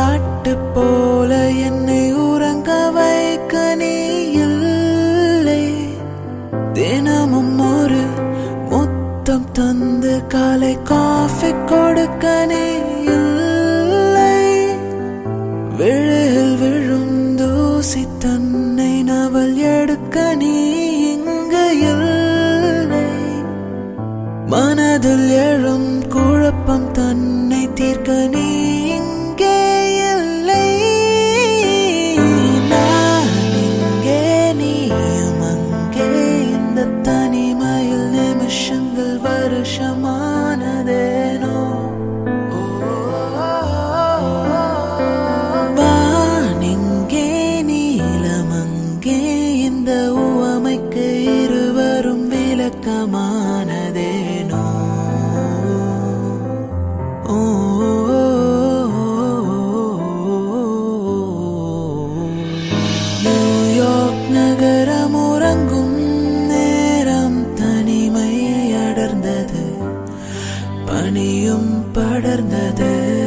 பாட்டு போல என்னை உறங்க வைக்க நீ இல்லை. தினமும் ஒரு முத்தம் தந்து காலை காஃபி கொடுக்க நீ இல்லை. விழில் விழும் தூசி தன்னை நவல் எடுக்க நீ இங்கு இல்லை. மனதில் எழும் குழப்பம் தன்னை தீர்க்க நீ பனியும் படர்ந்தது.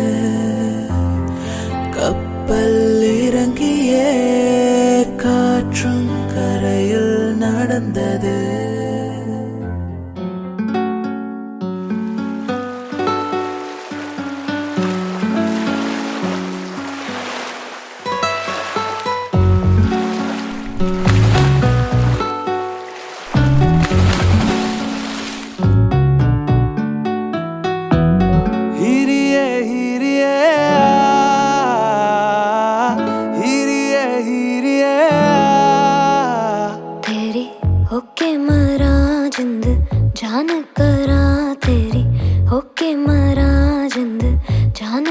करा तेरी होके मरा जिंद जान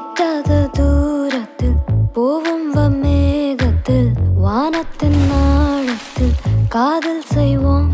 எட்டாத தூரத்தில் போவும் மேகத்தில் வானத்தின் ஆழத்தில் காதல் செய்வோம்.